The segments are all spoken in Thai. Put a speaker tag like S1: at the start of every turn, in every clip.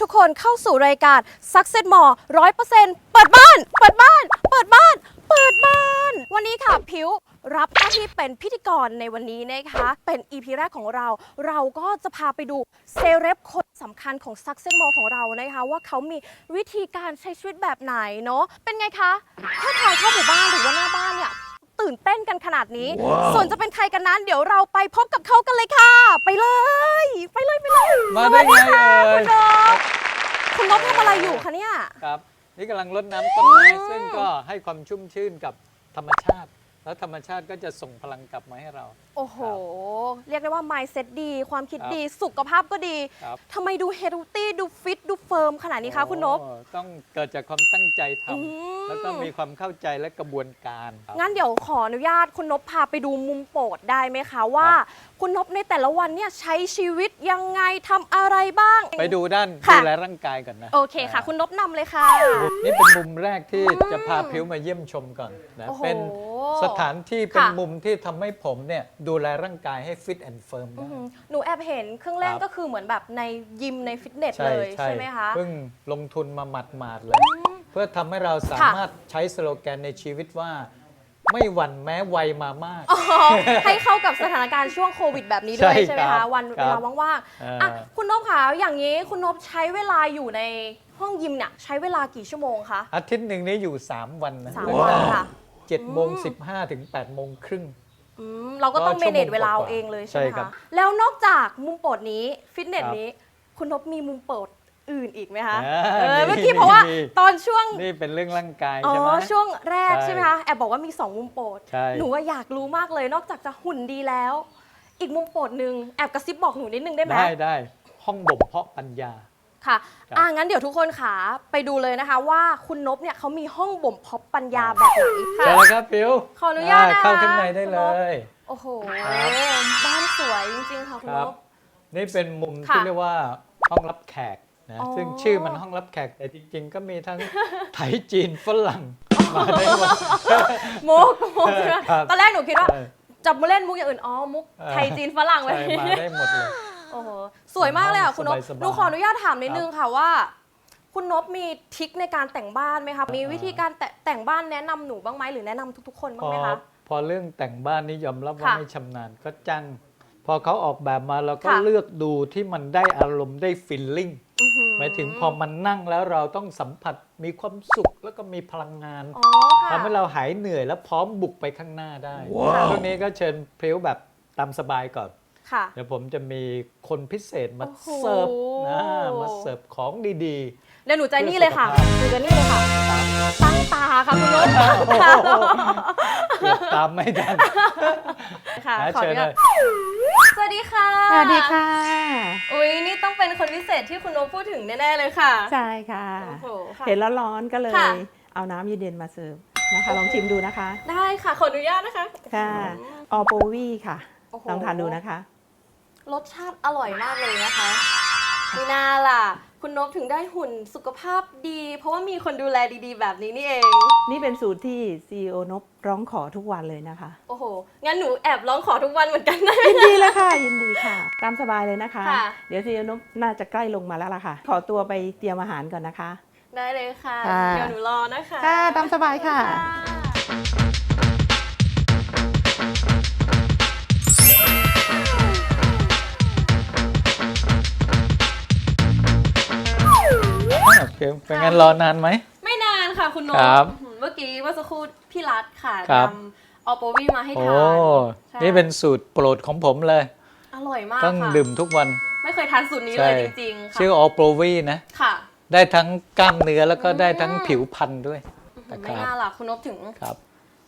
S1: ทุกคนเข้าสู่รายการ Success More 100%เปิดบ้าน เปิดบ้าน เปิดบ้าน เปิดบ้าน วันนี้ค่ะพิวรับหน้าที่เป็นพิธีกรในวันนี้นะคะ เป็น EP แรกของเรา เราก็จะพาไปดูเซเลบคนสำคัญของ Success More ของเรานะคะ ว่าเขามีวิธีการใช้ชีวิตแบบไหนเนาะเป็นไงคะถ้าทางเข้าหมู่บ้านหรือว่าหน้าบ้านเนี่ย ตื่นเต้นกันขนาดนี้ ส่วนจะเป็นใครกันนั้น เดี๋ยวเราไปพบกับเขากันเลยค่ะ ไปเลย ไปเลยไปเลย
S2: มาได้ไงเอ่ย
S1: คุณนพทำอะไรอยู่คะเนี่ย
S2: ครับ นี่กำลังรดน้ำต้นไม้
S1: อืม
S2: ซึ่งก็ให้ความชุ่มชื่นกับธรรมชาติ แล้วธรรมชาติก็จะส่งพลังกลับมาให้เรา
S1: โอ้โห เรียกได้ว่า mindset ดี ความคิด
S2: ครับ
S1: ดี สุขภาพก็ดี
S2: ครับ
S1: ทำไมดู healthy ดูฟิต ดูเฟิร์มขนาดนี้คะคุณนพ
S2: โอ้ต้องเกิดจากความตั้งใจท
S1: อืมำ
S2: แล้วก็มีความเข้าใจและกระบวนการครับ
S1: งั้นเดี๋ยวขออนุญาตคุณนพพาไปดูมุมโปรดได้ไหมคะว่าคุณนพในแต่ละวันเนี่ยใช้ชีวิตยังไงทำอะไรบ้าง
S2: ไปดูด้าน
S1: ค่ะ
S2: ดูแลร่างกายก่อนนะ
S1: โอเคค่ะคุณนพนำเลยค่ะ
S2: นี่เป็นมุมแรกที่จะพาพิวมาเยี่ยมชมก่อนนะ
S1: โอ้โห
S2: เป็น สถานที่เป็น
S1: ค่ะ
S2: มุมที่ทำให้ผมเนี่ยดูแลร่างกายให้ฟิตแอนด์เฟิร์ม
S1: อื้
S2: ได้
S1: อหือหนูแอบเห็นเครื่องเล่น
S2: ครับ
S1: ก็คือเหมือนแบบในยิมในฟิตเนส
S2: ใช่
S1: เลย
S2: ใช่
S1: ใช่ไหมคะ
S2: เพิ่งลงทุนมาหมาดๆเลย เพื่อทำให้เราสามารถใช้สโลแกนในชีวิตว่า ไม่หวั่นแม้วัยมามาก
S1: อ๋อให้เข้ากับสถานการณ์ช่วงโควิดแบบนี้ด้วย
S2: ใช่
S1: ใช่ไหม
S2: ครั
S1: คะ
S2: บ
S1: วัน
S2: ค
S1: เว
S2: รับ
S1: ลาว่าง
S2: อ่า
S1: ๆอะคุณนพคะอย่างนี้คุณนพใช้เวลาอยู่ในห้องยิมเนี่ยใช้เวลากี่ชั่วโมงคะ
S2: อาทิตย์หนึ่งนี้อยู่ 3 วันนะ
S1: สาม
S2: ตั้ง
S1: วัน
S2: แต่
S1: ค่ะ
S2: เจ็ดโมง
S1: อืม
S2: สิบห้าถึงแปดโมงครึ่ง
S1: อืมเราก็ต้อง
S2: ก็
S1: เม
S2: ชั่วโมง
S1: เนจเวลาก
S2: ว่าๆ
S1: เอาเองเลยใช่ไหม
S2: ใช่ครั
S1: คะ
S2: บ
S1: แล้วนอกจากมุมโปรดนี้ฟิตเนส
S2: ครับ
S1: นี้ คุณนพมีมุมโปรดอื่นอีกไหมคะ
S2: อ่า
S1: เออ
S2: มี
S1: เมื่อกี้เพราะว่า
S2: มี
S1: ตอนช่วง
S2: นี่เป็นเรื่องร่างกาย
S1: อ๋อ
S2: ใช่ไหม
S1: ช่วงแรก
S2: ใช่
S1: ใช่ไหมคะ แอบบอกว่ามี 2 มุมโปรด
S2: ใช่
S1: หนูว่าอยากรู้มากเลย นอกจากจะหุ่นดีแล้ว อีกมุมโปรดหนึ่งแอบกระซิบบอกหนูนิดนึงได้ไหม
S2: ได้ได้ห้องบ่มเพาะปัญญา
S1: ค่ะ
S2: ครับ
S1: อ่างั้นเดี๋ยวทุกคนขาไปดูเลยนะคะ ว่าคุณนพเนี่ยเขามีห้องบ่มเพาะปัญญาแบบไหนค่ะ
S2: เจอแล้วครับพิว
S1: ขออนุญาตนะคะ
S2: เข้าข้างในได้เลย
S1: โอ้โห
S2: ครับ
S1: บ้านสวยจริงๆ ค่ะคุณ
S2: คนรับ
S1: พ
S2: นี่เป็นมุม
S1: ค่ะ
S2: ที่เรียกว่าห้องรับแขกนะ
S1: อ๋อ
S2: ซึ่งชื่อมันห้องรับแขกแต่จริง ๆ ก็มีทั้งไทยจีนฝรั่งมาได้หมด
S1: มุกมุกใช่ไหม
S2: ครับ
S1: ตอนแรกหนูคิดว่า
S2: ใช่
S1: จับมาเล่นมุกอย่างอื่น อ๋อ มุก
S2: เออ
S1: ไทยจีนฝรั่งเลย
S2: ใช่มาได้หมดเลย
S1: โอ้โหสวยมากเลยอะคุณนพ
S2: สบายๆ
S1: หนูขออนุญาตถามนิดนึงค่ะว่า คุณนพมีทริคในการแต่งบ้านไหมคะมีวิธีการแต่แต่งบ้านแนะนำหนูบ้างไหมหรือแนะนำทุกๆ คนบ้า
S2: พ
S1: ง
S2: อ
S1: ไหมคะ
S2: พอเรื่องแต่งบ้านนี่ยอมรับว่า
S1: ค่ะ
S2: ไม่ชำนาญก็จ้างพอเขาออกแบบมาเราก็
S1: ค่ะ
S2: เลือกดูที่มันได้อารมณ์ได้ฟิลลิ่ง
S1: อื้อหือ
S2: หมายถึงพอมันนั่งแล้วเราต้องสัมผัสมีความสุขแล้วก็มีพลังงาน
S1: อ๋อค่ะ
S2: ทำให้เราหายเหนื่อยแล้วพร้อมบุกไปข้างหน้าได้
S1: ว้าว
S2: ช่วงนี้ก็เชิญพริ้วแบบตามสบายก่อน
S1: ค่ะ
S2: เดี๋ยวผมจะมีคนพิเศษมา
S1: โอ้โห
S2: เสิร์ฟนะมาเสิร์ฟของดี
S1: เดี๋ยวหนูใจนี่เลยค่ะหนูใจนี่เลยค่ะ ตั้งตาค่ะคุณนพ
S2: ๆ
S1: ตั้งตา
S2: เกือบตามไม่ทัน
S1: ค่ะ
S2: นะ
S1: ขออ
S2: เชิญ
S1: นุ
S2: เล
S1: ญาต
S2: ย
S1: สวัสดีค่ะ
S3: สวัสดีค่ะ
S1: อุ้ยนี่ต้องเป็นคนพิเศษที่คุณนพพูดถึงแน่ๆเลยค่ะ
S3: ใช่ค่ะ
S1: โอ้โหค่ะ
S3: เห็นแล้วร้อนก็เลย
S1: ค่ะ
S3: เอาน้ำเย็นๆมาเสิร์ฟนะคะ ลองชิมดูนะคะ
S1: ได้ค่ะขออนุญาตนะคะ
S3: ค่ะออโปวีค่ะ
S1: โอ้โห
S3: ลองทานดูนะคะ
S1: รสชาติอร่อยมากเลยนะคะมีนาล่ะ คุณนพถึงได้หุ่นสุขภาพดี เพราะว่ามีคนดูแลดีๆ แบบนี้นี่เอง
S3: นี่เป็นสูตรที่ CEO นบร้องขอทุกวันเลยนะคะ
S1: โอ้โห งั้นหนูแอบร้องขอทุกวันเหมือนกันนะ
S3: ยินดีเลยค่ะ ยินดีค่ะ ตามสบายเลยนะคะ
S1: ค่ะ
S3: เดี๋ยว CEO นบน่าจะใกล้ลงมาแล้วล่ะค่ะ ขอตัวไปเตรียมอาหารก่อนนะคะ
S1: ได้เลยค่ะ
S3: ค่ะ
S1: เดี๋ยวหนูรอนะคะ
S3: ค่ะ ตามสบายค่ะ
S2: โอ เคเป็นงั้นรอนานไหม
S1: ไม่นานค่ะคุณนพ
S2: ครับ
S1: เมื่อกี้เมื่อสักครู่พี่รัฐค่ะ
S2: ครับ
S1: นำออโปวีมาให้
S2: โอ้
S1: ทานใช่
S2: นี่เป็นสูตรโปรดของผมเลย
S1: อร่อยมาก
S2: ต้อง
S1: ค่ะ
S2: ดื่มทุกวัน
S1: ไม่เคยทานสูตรนี้เล
S2: ใช่
S1: ยจริงๆค่ะ
S2: ชื่อออโปรวีนะ
S1: ค่ะ
S2: ได้ทั้งกล้ามเนื้อแล้วก็ได้ทั้งผิวพรรณด้วย
S1: ไม่
S2: นะครับ
S1: น่าล่ะคุณนพถึง
S2: ครับ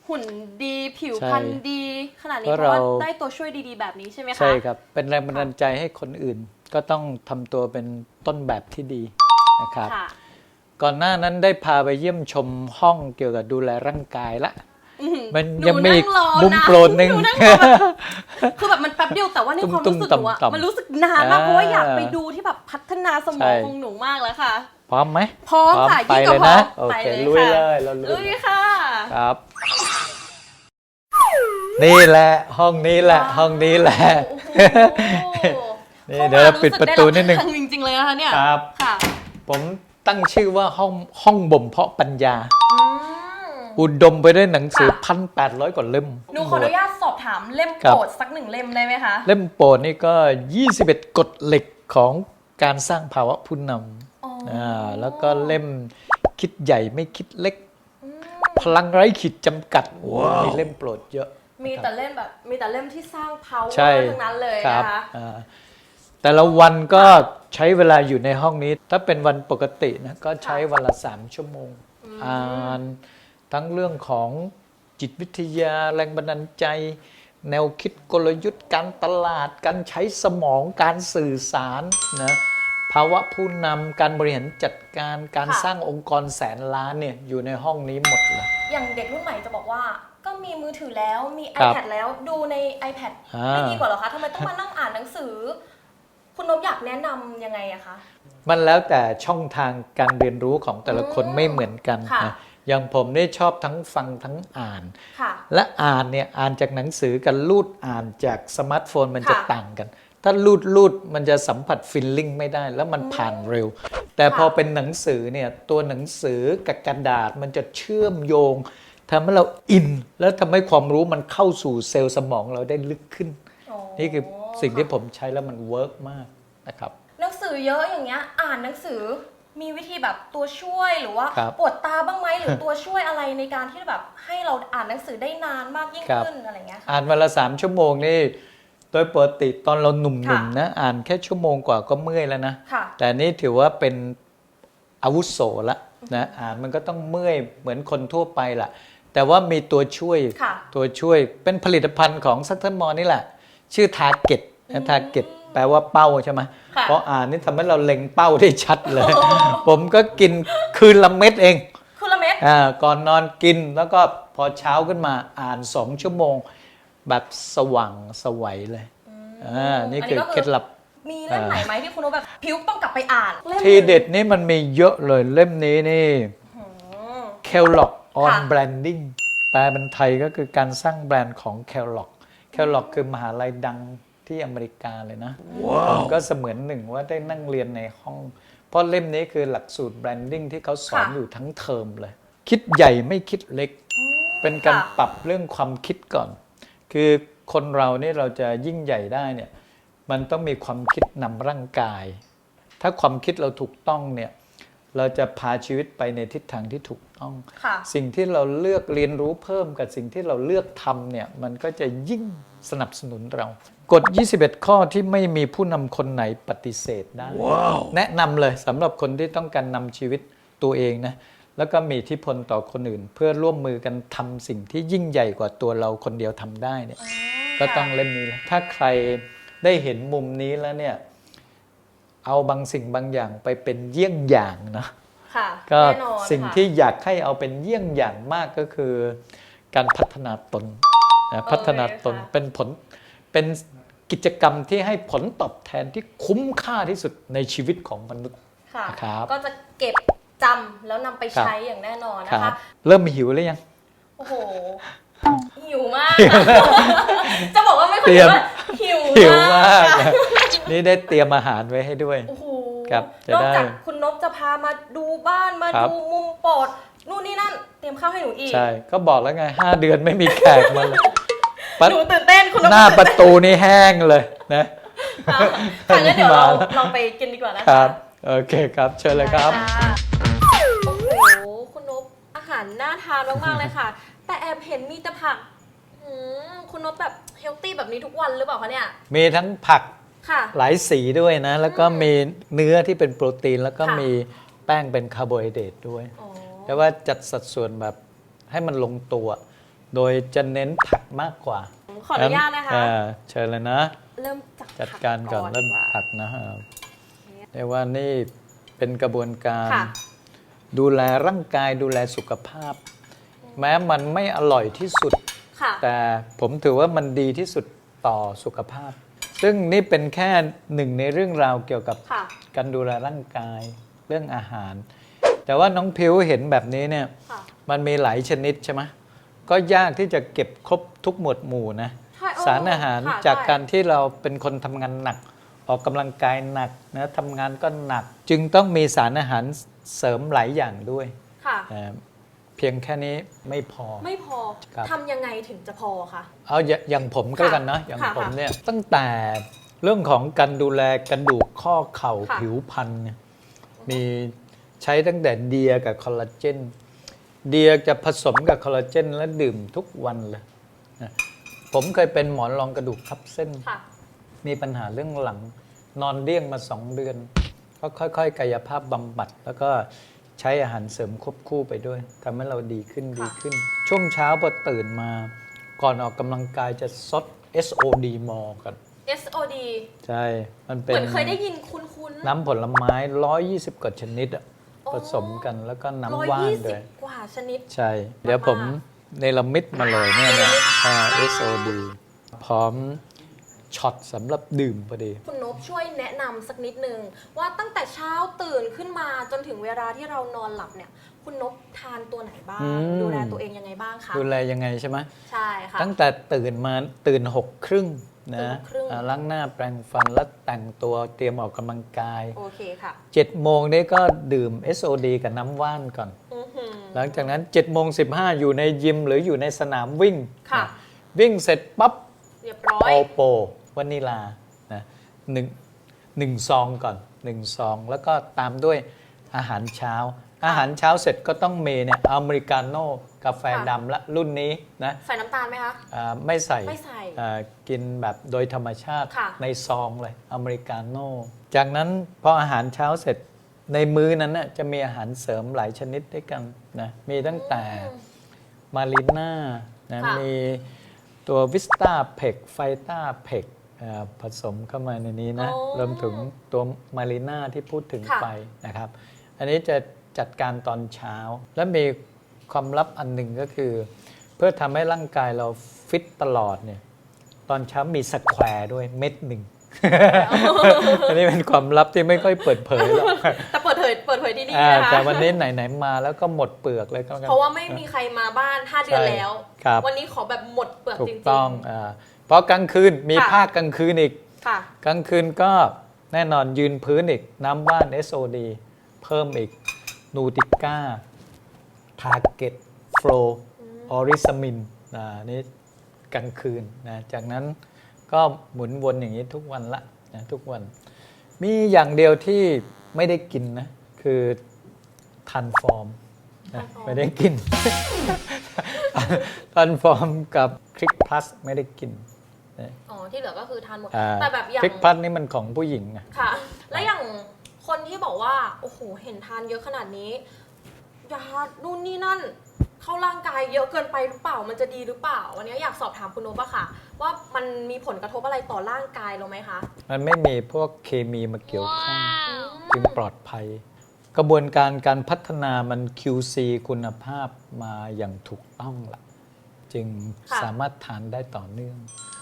S1: หุ่นดีผิว
S2: ใช่
S1: พรรณดี ขนาดนี้
S2: เพ
S1: เพ
S2: ราะ
S1: ราะว่า
S2: เรา
S1: ได้ตัวช่วยดีๆ แบบนี้ใช่ไหมคะ
S2: ใช่ครับ เป็นแรงบันดาลใจให้คนอื่น ก็ต้องทำตัวเป็นต้นแบบที่ดีนะครับ
S1: ค่ะ
S2: ก่อนหน้านั้นได้พาไปเยี่ยมชมห้องเกี่ยวกับดูแลร่างกายละ
S1: อื้อหือ
S2: มัน
S1: หนู
S2: ยังมีอีก
S1: นั่รอ
S2: มุม
S1: นะ
S2: โปรดหนึ่ง
S1: นูนั่รอแบบคือแบบมันแป๊บเดียวแต่ว่าในความ
S2: ตุ้
S1: รู้
S2: มๆ
S1: สึกหนูอะ
S2: ต่ำๆ
S1: มันรู้สึกนานมากเพราะว่าอยาก
S2: อ่า
S1: ไปดูที่แบบพัฒนาสม
S2: ใช่
S1: องของหนูมากแล้วค่ะ
S2: พร้อมไหม
S1: พร้อมค่ะ
S2: ไป
S1: ยิ่งก
S2: เล
S1: ว่ายพร้อ
S2: นะ
S1: ม
S2: โอ
S1: ไป
S2: เค
S1: เลย
S2: ลุย
S1: ค่ะ
S2: เลยเราลุ
S1: ลุ
S2: ย
S1: ยค่ะ
S2: ครับ นี่แหละห้องนี้แหละ ห้องนี้แหละ
S1: โอ้โห
S2: นี่เดี๋ยวเราปิดประตูนิดนึง
S1: เข้ามารู้สึกได้รับพลังจริงๆเลยนะคะเนี่ย
S2: ครับ
S1: ค่ะ
S2: ผม ตั้งชื่อว่าห้องห้องบ่มเพาะปัญญา
S1: อืม
S2: อุดมไปด้วยหนังสือ
S1: ค่ะ
S2: พันแปดร้อยกว่าเล่ม
S1: หนูขออนุญาตสอบถามเล่ม
S2: ครับ
S1: โปรดสักหนึ่งเล่มได้ไหมคะ
S2: เล่มโปรดนี่ก็ 21 กฎเหล็กของการสร้างภาวะผู้น
S1: อ๋อำ
S2: อ่าแล้วก็เล่มคิดใหญ่ไม่คิดเล็ก
S1: อืม
S2: พลังไร้ขีดจำกัดมีเล่มโปรดเยอะ
S1: มีแต่เล่มแบบ มีแต่เล่มที่สร้าง power
S2: ใช่
S1: ทั้งนั้นเลย
S2: ครับ
S1: นะคะ
S2: อ่าแต่ละวันก็ ใช้เวลาอยู่ในห้องนี้ ถ้าเป็นวันปกตินะก็ใช้วันละสามชั่วโมง อ่านทั้งเรื่องของจิตวิทยาแรงบันดาลใจ แนวคิดกลยุทธ์การตลาด การใช้สมองการสื่อสารนะภาวะผู้นำการบริหารจัดการการ
S1: ค่ะ
S2: สร้างองค์กรแสนล้านเนี่ยอยู่ในห้องนี้หมดเลย
S1: อย่างเด็กรุ่นใหม่จะบอกว่า ก็มีมือถือแล้วมี
S2: ครับ
S1: iPad แล้วดูใน iPad
S2: อ่า
S1: ไม่ดีกว่าเหรอคะทำไมต้องมานั่งอ่านหนังสือ คุณนบอยากแนะนำยังไงอะคะ
S2: มันแล้วแต่ช่องทางการเรียนรู้ของแต่ละคน
S1: อืม
S2: ไม่เหมือนกัน
S1: ค่ะ
S2: นะอย่างผมนี่ชอบทั้งฟังทั้งอ่าน
S1: ค่ะ
S2: และอ่านเนี่ยอ่านจากหนังสือกับลูดอ่านจากสมาร์ทโฟนมันจะ
S1: ค่ะ
S2: ต่างกัน ถ้าลูดลูดมันจะสัมผัสฟิลลิ่งไม่ได้แล้วมันผ่านเร็ว แต่พอ
S1: ค่ะ
S2: เป็นหนังสือเนี่ยตัวหนังสือกับกระดาษมันจะเชื่อมโยงทำให้เราอิน แล้วทำให้ความรู้มันเข้าสู่เซลล์สมองเราได้ลึกขึ้น
S1: อ๋อ
S2: นี่คือ สิ่งที่ผมใช้แล้วมันเวิร์กมากนะครับ
S1: หนังสือเยอะอย่างเงี้ย อ่านหนังสือมีวิธีแบบตัวช่วยหรือว่า
S2: ครับ
S1: ปวดตาบ้างไหมหรือตัวช่วยอะไรในการที่แบบให้เราอ่านหนังสือได้นานมากยิ่ง
S2: ครับ
S1: ขึ้นอะไรเงี้ยค่ะ
S2: อ่านวันละสามชั่วโมงนี่โดยปกติตอนเราหนุ่
S1: ค่ะ
S2: มๆนะอ่านแค่ชั่วโมงกว่าก็เมื่อยแล้วนะ
S1: ค่ะ
S2: แต่นี่ถือว่าเป็นอาวุโสละนะอ่านมันก็ต้องเมื่อยเหมือนคนทั่วไปล่ะ แต่ว่ามีตัวช่วย
S1: ค่ะ
S2: ตัวช่วยเป็นผลิตภัณฑ์ของซัตเทอร์มอนี่แหละ ชื่อทาร์เก็ตนะทาร์เก็ตแปลว่าเป้าใช่ไหม
S1: ค่ะ
S2: เพราะอ่านนี่ทำให้เราเล็งเป้าได้ชัดเลย ผมก็กินคืนละเม็ดเอง
S1: คุณละเม็ด
S2: อ่าก่อนนอนกินแล้วก็พอเช้าขึ้นมาอ่านสองชั่วโมง แบบสว่างสวัยเลยอ่านี่คือเคล็ดลับ
S1: มีเล่มไหนไหมที่คุณนบแบบพิวต้องกลับไปอ่านล่ม
S2: ทีเด็ดนี่มันมีเยอะเลยเล่มนี้นี่
S1: อืม
S2: Kellogg on
S1: ค่ะ
S2: Branding แปลเป็นไทยก็คือการสร้างแบรนด์ของ Kellogg Kellogg คือมหาลัยดังที่อเมริกาเลยนะ ผมก็เสมือนหนึ่งว่าได้นั่งเรียนในห้อง เพราะเล่มนี้คือหลักสูตรแบรนดิ้งที่เขาสอน
S1: ค่ะ
S2: อยู่ทั้งเทอมเลย คิดใหญ่ไม่คิดเล็ก เป็นการ
S1: ค่ะ
S2: ปรับเรื่องความคิดก่อน คือคนเราเนี่ยเราจะยิ่งใหญ่ได้เนี่ย มันต้องมีความคิดนำร่างกาย ถ้าความคิดเราถูกต้องเนี่ย เราจะพาชีวิตไปในทิศทางที่ถูกต้อง
S1: ค่ะ
S2: สิ่งที่เราเลือกเรียนรู้เพิ่มกับสิ่งที่เราเลือกทำเนี่ยมันก็จะยิ่งสนับสนุนเรา กฎ 21 ข้อที่ไม่มีผู้นำคนไหนปฏิเสธได้แนะนำเลยสำหรับคนที่ต้องการนำชีวิตตัวเองนะแล้วก็มีอิทธิพลต่อคนอื่น เพื่อร่วมมือกันทำสิ่งที่ยิ่งใหญ่กว่าตัวเราคนเดียวทำได้เนี่ยก็ต้องเล่มนี้แหละถ้าใครได้เห็นมุมนี้แล้วเนี่ย เอาบางสิ่งบางอย่างไปเป็นเยี่ยงอย่างนะ
S1: ค่ะ
S2: ก็
S1: แน่นอน
S2: สิ่ง
S1: ค่ะ
S2: ที่อยากให้เอาเป็นเยี่ยงอย่างมากก็คือ การพัฒนาตนนะพัฒนาตน
S1: ค่ะ
S2: เป็นผลเป็นกิจกรรมที่ให้ผลตอบแทนที่คุ้มค่าที่สุดในชีวิตของมนุษย์
S1: ค่ะ
S2: ครับ
S1: ก็จะเก็บจำแล้วนำไปใช้อย่างแน่นอน
S2: ค
S1: นะ
S2: รั
S1: คะ
S2: บเริ่มหิวหรือยัง
S1: โอ้โห หิวมาก จะบอกว่าไม่ค่อย
S2: เตรียม
S1: ว่าหิว
S2: หิวมาก
S1: ค่ะ
S2: นะนี่ได้เตรียมอาหารไว้ให้ด้วย
S1: โอ้โห
S2: ครับจะ
S1: นอก
S2: ได้
S1: จากคุณนบจะพามาดูบ้านมา
S2: ครับ
S1: ดูมุมโปรดนู่นนี่นั่นเตรียมข้าวให้หนูอีก
S2: ใช่ ก็บอกแล้วไงห้าเดือนไม่มีแขกมาเลยปั๊บ
S1: หนูตื่นเต้นคุณนบ
S2: หน้าประตูนี่แห้งเลยนะ
S1: ค่ะค่ะงั้นเดี๋ยวเรา
S2: มาแล้ว
S1: ลองไปกินดีกว่านะ
S2: ค
S1: คะ
S2: รับ โอเคครับ เชิญเลยครับ
S1: ค่ะโอ้โห คุณนบอาหารน่าทานมากๆเลยค่ะ แต่แอบเห็นมีแต่ผักอืมคุณนบแบบเฮลตี้แบบนี้ทุกวันหรือเปล่าคะเนี่ย
S2: มีทั้งผัก
S1: ค่ะ
S2: หลายสีด้วยนะ แล้วก็มีเนื้อที่เป็นโปรตีน แล้วก็
S1: ค่ะ
S2: มีแป้งเป็นคาร์โบไฮเดรตด้วย
S1: อ๋อ
S2: แต่ว่าจัดสัดส่วนแบบให้มันลงตัว โดยจะเน้นผักมากกว่า
S1: ขออนุญาตนะคะ
S2: อ่าเชิญเลยนะ
S1: เริ่มจาก
S2: จัดการก่อน
S1: ผั
S2: เริ่ม
S1: ดีว่า
S2: ผักนะฮะเรียกว่านี่เป็นกระบวนการ
S1: ค่ะ
S2: ดูแลร่างกายดูแลสุขภาพ แม้มันไม่อร่อยที่สุด
S1: ค่ะ
S2: แต่ผมถือว่ามันดีที่สุดต่อสุขภาพ ซึ่งนี่เป็นแค่หนึ่งในเรื่องราวเกี่ยวกับ
S1: ค่ะ
S2: การดูแลร่างกายเรื่องอาหาร แต่ว่าน้องพิวเห็นแบบนี้เนี่ย
S1: ค่ะ
S2: มันมีหลายชนิดใช่ไหมก็ยากที่จะเก็บครบทุกหมวดหมู่นะ
S1: ใช่เออ
S2: สารอาหาร
S1: ค่ะ
S2: จาก
S1: ใช่
S2: การที่เราเป็นคนทำงานหนักอกกำลังกายหนักนะทำงานก็หนัก จึงต้องมีสารอาหารเสริมหลายอย่างด้วย
S1: ค่ะ
S2: นะเพียงแค่นี้ไม่พอ
S1: ไม่พอ
S2: ครับ
S1: ทำยังไงถึงจะพอคะ
S2: เอาอย่าอย่างผมก็แล้วกันนะ อย่าง
S1: ค่ะ
S2: ผม
S1: ค่ะ
S2: เนี่ยตั้งแต่เรื่องของการดูแลกระดูกข้อเข่า
S1: ค่ะ
S2: ผิวพรรณเนี่ยมีใช้ตั้งแต่เดียกับคอลลาเจน เดียจะผสมกับคอลลาเจน และดื่มทุกวันเลยนะผมเคยเป็นหมอนรองกระดูกทับเส้น
S1: ค่ะ
S2: มีปัญหาเรื่องหลัง นอนเดี้ยงมาสองเดือน ก็ค่อย ๆ กายภาพบำบัด แล้วก็ ใช้อาหารเสริมควบคู่ไปด้วยทำให้เราดีขึ้นดีขึ้น ช่วงเช้าพอตื่นมา ก่อนออกกำลังกายจะซด SOD มอกัน
S1: SOD
S2: ใช่ มัน
S1: เห
S2: เป็น
S1: มือนเคยได้ยินคุ้นๆ
S2: น้ำผลไม้ 120 กว่าชนิดอะ
S1: อ๋อ
S2: ผสมกันแล้วก็
S1: ร้อย
S2: น้ำว่าน
S1: ยี่
S2: ด้
S1: สิ
S2: ว
S1: บ
S2: ย
S1: กว่าชนิด
S2: ใช่ เดี๋ยวผมเนรมิตมาเลยเนี่ยนะอ่า SOD พร้อม ช็อตสำหรับดื่มพอดี
S1: คุณนบช่วยแนะนำสักนิดนึง ว่าตั้งแต่เช้าตื่นขึ้นมาจนถึงเวลาที่เรานอนหลับเนี่ย คุณนบทานตัวไหนบ้าง
S2: อืม
S1: ดูแลตัวเองยังไงบ้างคะ
S2: ดูแลยังไงใช่ไหม
S1: ใช่ค่ะ
S2: ตั้งแต่ตื่นมาตื่นหกครึ่ง
S1: ตื่น
S2: นะ
S1: หกครึ่ง
S2: อ่าล้างหน้าแปรงฟันแล้วแต่งตัวเตรียมออกกำลังกาย
S1: โอเคค่ะ
S2: 7โมงนี้ก็ดื่ม SOD กับน้ำว่านก่อน
S1: อื้อหือ
S2: หลังจากนั้น7โมง15อยู่ในยิมหรืออยู่ในสนามวิ่ง
S1: ค่ะ
S2: นะวิ่งเสร็จปั๊บ
S1: เรียบร้อ
S2: โอยโป วานิลานะหนึ่งหนึ่งซองก่อนหนึ่งซอง แล้วก็ตามด้วยอาหารเช้า อาหารเช้าเสร็จก็ต้องมีเนี่ยอเมริกาโน่กาแฟ
S1: ค่ะ
S2: ดำละรุ่นนี้นะ
S1: ใส่น้ำตาลไหมคะ
S2: อ่าไม่ใส่
S1: ไม่ใส่
S2: อ่ากินแบบโดยธรรมชาติ
S1: ค่ะ
S2: ในซองเลยอเมริกาโน่จากนั้นพออาหารเช้าเสร็จในมื้อนั้นน่ะจะมีอาหารเสริมหลายชนิดด้วยกันนะมีตั้งแต่
S1: อืม
S2: มาริน่านะ
S1: ค่ะ
S2: มีตัววิสตาเพกไฟตาเพก ผสมเข้ามาในนี้นะ
S1: อ๋อ
S2: รวมถึงตัวมาริน่าที่พูดถึง
S1: ค่ะ
S2: ไปนะครับ อันนี้จะจัดการตอนเช้า และมีความลับอันหนึ่งก็คือ เพื่อทำให้ร่างกายเราฟิตตลอดเนี่ยตอนเช้ามีสแควร์ด้วยเม็ดหนึ่ง อันนี้เป็นความลับที่ไม่ค่อยเปิดเผยหรอก
S1: แต่เปิดเผยเปิดเผยดีๆ
S2: อ่า
S1: นะคะ
S2: แต่วันนี้ไหนๆมาแล้วก็หมดเปลือกเลยก็แล้วกัน
S1: เพราะว่าไม่มีใครมาบ้าน 5 เดือน
S2: ใช่
S1: แล้ว
S2: ครับ
S1: วันนี้ขอแบบหมดเปลือก
S2: ถู
S1: จ
S2: ก
S1: ริง
S2: ต้องอ่าเพ ราะกลางคืนมี
S1: ค่ะ
S2: ภาคกลางคืนอีก
S1: ๆค่ะ
S2: กลางคืนก็แน่นอนยืนพื้นอีก น้ำว่าน SOD เพิ่มอีกนูติก้าทาร์เก็ตโฟลออริสมินนะนี่กลางคืนนะจากนั้นก็หมุนวนอย่างนี้ทุกวันละนะทุกวัน มีอย่างเดียวที่ไม่ได้กินนะ คือทันฟอร์มนะ
S1: Transform
S2: ไม่ได้กินทันฟอร์มกับคลิกพลัสไม่ได้กินนะ
S1: อ๋อที่เหลือก็คือทานหมด
S2: อ่า
S1: แต่แบบอย่าง
S2: พริกพัดนี่มันของผู้หญิงอะ
S1: ค่ะ แล้วอย่างคนที่บอกว่า โอ้โห เห็นทานเยอะขนาดนี้ยานู่นนี่นั่น เข้าร่างกายเยอะเกินไปหรือเปล่า มันจะดีหรือเปล่า วันนี้อยากสอบถามคุณโนบะค่ะ ว่ามันมีผลกระทบอะไรต่อร่างกายเราไหมคะ
S2: มันไม่มีพวกเคมีมาเกี่ยวข้อง จึงปลอดภัย กระบวนการการพัฒนามัน QC คุณภาพมาอย่างถูกต้องละจึง
S1: ค่ะ
S2: สามารถทานได้ต่อเนื่องนะครับ
S1: ค่ะ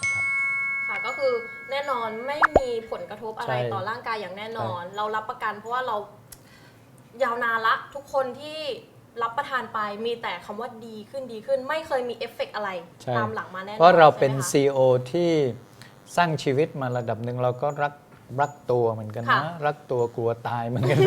S1: ก็คือแน่นอนไม่มีผลกระทบอะไร
S2: ใช่
S1: ต่อร่างกายอย่างแน่นอน เรารับประกันเพราะว่าเรายาวนานละทุกคนที่รับประทานไปมีแต่คำว่าดีขึ้นดีขึ้น ไม่เคยมีเอฟเฟกต์อะไร
S2: ใช่
S1: ตามหลังมาแน่นอน
S2: เพราะเราเป็น
S1: ใช่ไหมคะ
S2: CEO ที่สร้างชีวิตมาระดับหนึ่งเราก็รักรักตัวเหมือนกัน
S1: ค่ะ
S2: นะ รักตัวกลัวตายเหมือนกัน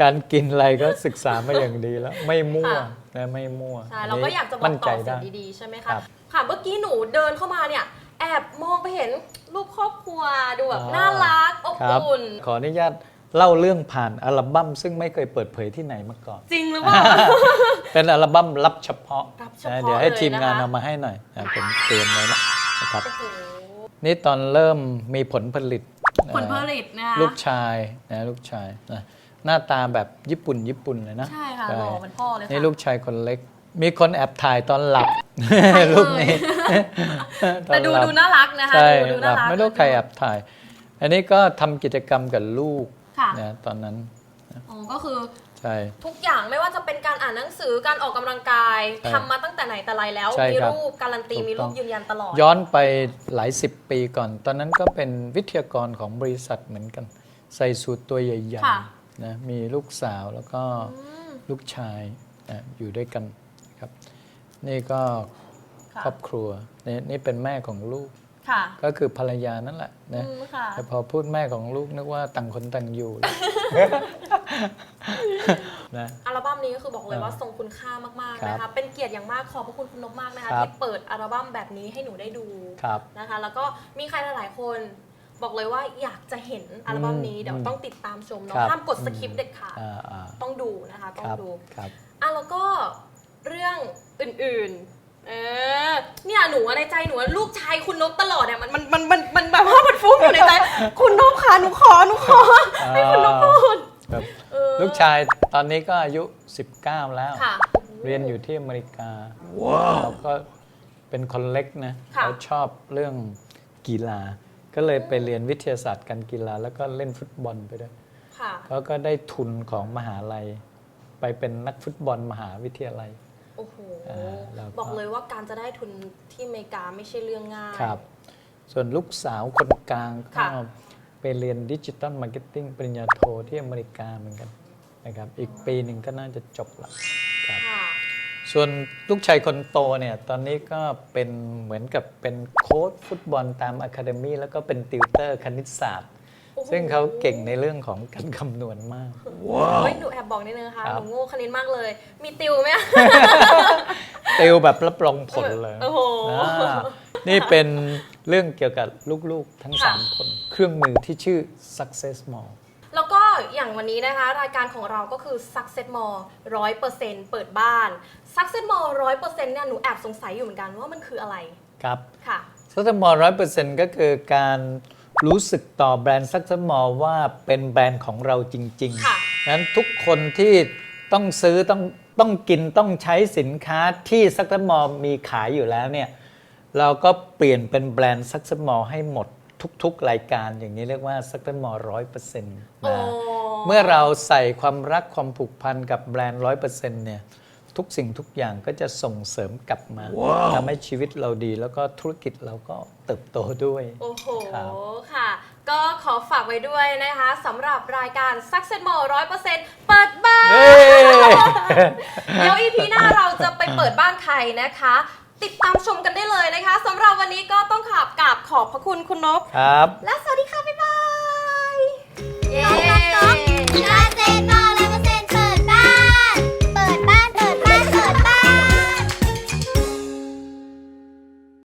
S2: การกินอะไรก็ศึกษามาอย่างดีแล้ว ไม่มั่วนะไม่มั่ว
S1: ใช่เราก็อยากจะบอ
S2: มั่
S1: ก
S2: น
S1: ต่
S2: ใจ
S1: อสิ่
S2: ได้
S1: งดีๆใช่ไหม
S2: ครั
S1: คะ
S2: บ
S1: ค่ะเมื่อกี้หนูเดินเข้ามาเนี่ย แอบมองไปเห็นรูปครอบครัวดูแบบ
S2: อ๋อ
S1: น่ารักอบ
S2: ครับ
S1: อุ่น
S2: ขออนุญาตเล่าเรื่องผ่านอัลบั้มซึ่งไม่เคยเปิดเผยที่ไหนมาก่อน
S1: จริงหรือเปล่า
S2: เป็นอัลบั้มลับเฉพาะ
S1: ลับเฉพาะ
S2: นะเดี๋ยวให้
S1: เลย
S2: ทีมงาน
S1: นะคะ
S2: เอามาให้หน่อยนะผมเตรียมไว้แล้วนะครับ
S1: โอ้โห
S2: นี่ตอนเริ่มมีผลผลิต
S1: ผลผลิตนะคะ
S2: ลูกชายนะลูกชายนะหน้าตาแบบญี่ปุ่นญี่ปุ่นเลยนะ
S1: ใช่ค่ะหล่อเหมือนพ่อเลยค่ะ
S2: นี่ลูกชายคนเล็ก มีคนแอบถ่ายตอนหลับ
S1: ใช่เลย
S2: รูปนี้
S1: แต่ดู
S2: ตอนหลับ
S1: ดูน่ารักนะคะ
S2: ใช่
S1: ดูดู
S2: ห
S1: น่า
S2: ลับ
S1: รัก
S2: ไม่รู้ใครแอบถ่าย อันนี้ก็ทำกิจกรรมกับลูก
S1: ค่ะ
S2: นะตอนนั้น
S1: อ๋อก็คือ
S2: ใช่
S1: ทุกอย่างไม่ว่าจะเป็นการอ่านหนังสือการออกกำลังกาย
S2: ใช่
S1: ทำมาตั้งแต่ไหนแต่ไรแล้ว
S2: ใช่
S1: มี
S2: ครับ
S1: รูปการันตี
S2: ถูก
S1: มีรู
S2: ต้
S1: ป
S2: อง
S1: ยืนยันตลอด
S2: ย้อนไปหลายสิบปีก่อน ตอนนั้นก็เป็นวิทยากรของบริษัทเหมือนกัน ใส่สูตรตัวใหญ่
S1: ค่ะ
S2: ๆนะมีลูกสาวแล้วก็
S1: อืม
S2: ลูกชายนะอยู่ด้วยกันครับ นี่ก็
S1: ค่ะ
S2: ครอบครัวนี่นี่เป็นแม่ของลูก
S1: ค่ะ
S2: ก็คือภรรยานั่นแหละนะ
S1: อืมค่ะ
S2: แต่พอพูดแม่ของลูกนึกว่าต่างคนต่างอยู่ นะ
S1: อัลบั้มนี้ก็คือบอกเลยว่า
S2: อ่า
S1: ทรงคุณค่ามากๆ
S2: ครับ
S1: นะคะเป็นเกียรติอย่างมากขอบพระคุณคุณนกมากนะคะ
S2: ครับ
S1: ที่เปิดอัลบั้มแบบนี้ให้หนูได้ดู
S2: ครับ
S1: นะคะแล้วก็มีใครหลายๆคนบอกเลยว่าอยากจะเห็นอัลบั้มนี้
S2: อืม
S1: เดี๋ยวต้องติดตามชมเนาะ
S2: ครับ
S1: ห้ามกดสคิปเด็ดขาด
S2: อ่าอ่า
S1: ต้องดูนะคะ ต้อ
S2: ค
S1: ง
S2: รับ
S1: ดู
S2: ครับ
S1: อะแล้วก็ เรื่องอื่นๆ เออ เนี่ยหนูอะในใจหนูอะลูกชายคุณนกตลอดเนี่ยมันมันมันมันมันแบบว่ามันฟุ้งอยู่ในใจ คุณนกค่ะหนูขอหนูขอให้คุณนกพูด
S2: ครับ
S1: เออ
S2: ลูกชายตอนนี้ก็อายุ 19 แล้ว
S1: ค่ะ
S2: เรียนอยู่ที่อเมริกาว้าวก็เป็นคนเล็กนะ
S1: ค่ะ
S2: เขาชอบเรื่องกีฬา ก็เลยไปเรียนวิทยาศาสตร์การกีฬา แล้วก็เล่นฟุตบอลไปด้วย
S1: ค่ะ
S2: เขาก็ได้ทุนของมหาลัย ไปเป็นนักฟุตบอลมหาวิทยาลัย
S1: โอ้โห
S2: อ่าแล้วก็
S1: บอกเลยว่าการจะได้ทุนที่อเมริกาไม่ใช่เรื่องง่าย
S2: ครับ ส่วนลูกสาวคนกลางก็
S1: ค่ะ
S2: ไปเรียนดิจิตอลมาร์เก็ตติ้งปริญญาโทที่อเมริกาเหมือนกันนะครับ อีกปีหนึ่งก็น่าจะจบละครับ
S1: ค่ะ
S2: ส่วนลูกชายคนโตเนี่ย ตอนนี้ก็เป็นเหมือนกับเป็นโค้ชฟุตบอลตามอะคาเดมี่แล้วก็เป็นติวเตอร์คณิตศาสตร์
S1: โอ้โห
S2: ซึ่งเขาเก่งในเรื่องของการคำนวณมาก
S1: เฮ้ยหนูแอบบอกนิดนึงนะคะ
S2: ครั
S1: ห
S2: บ
S1: นูโง่คณิตมากเลย มีติวไหม
S2: ติวแบบรับรองผลเลย
S1: โอ้โห
S2: อ่านี่เป็นเรื่องเกี่ยวกับลูกๆทั้ง
S1: ค่ะ
S2: 3 คน เครื่องมือที่ชื่อ Success Mall
S1: แล้วก็อย่างวันนี้นะคะ รายการของเราก็คือ Success Mall ร้อยเปอร์เซ็นต์เปิดบ้าน Success Mall ร้อยเปอร์เซ็นต์เนี่ยหนูแอบสงสัยอยู่เหมือนกันว่ามันคืออะไร
S2: ครับ
S1: ค่ะ
S2: Success Mall ร้อยเปอร์เซ็นต์ก็คือการ รู้สึกต่อแบรนด์ Success Mall ว่าเป็นแบรนด์ของเราจริง
S1: ค่ะ
S2: ๆนั้นทุกคนที่ต้องซื้อต้องต้องกินต้องใช้สินค้าที่ Success Mall มีขายอยู่แล้วเนี่ยเราก็เปลี่ยนเป็นแบรนด์ Success Mall ให้หมดทุกๆรายการอย่างนี้เรียกว่า Success Mall ร้อยเปอร์เซ็นต์
S1: โอ้
S2: นะ เมื่อเราใส่ความรักความผูกพันกับแบรนด์ร้อยเปอร์เซ็นต์เนี่ยทุกสิ่งทุกอย่างก็จะส่งเสริมกลับมาทำให้ชีวิตเราดีแล้วก็ธุรกิจเราก็เติบโตด้วย
S1: โอ้โห
S2: ครับ
S1: ค่ะ ก็ขอฝากไว้ด้วยนะคะสำหรับรายการ Success Mall ปอร์เซ็นต์เปิดบ้าน
S2: เดี๋
S1: ยวอีพีหน้าเราจะไปเปิดบ้านใครนะคะ ติดตามชมกันได้เลยนะคะสำหรับวันนี้ก็ต้องขอบกราบขอบพระคุณคุณนพ
S2: ครับ
S1: และสวัสดีค่ะ บ๊ายบาย เย้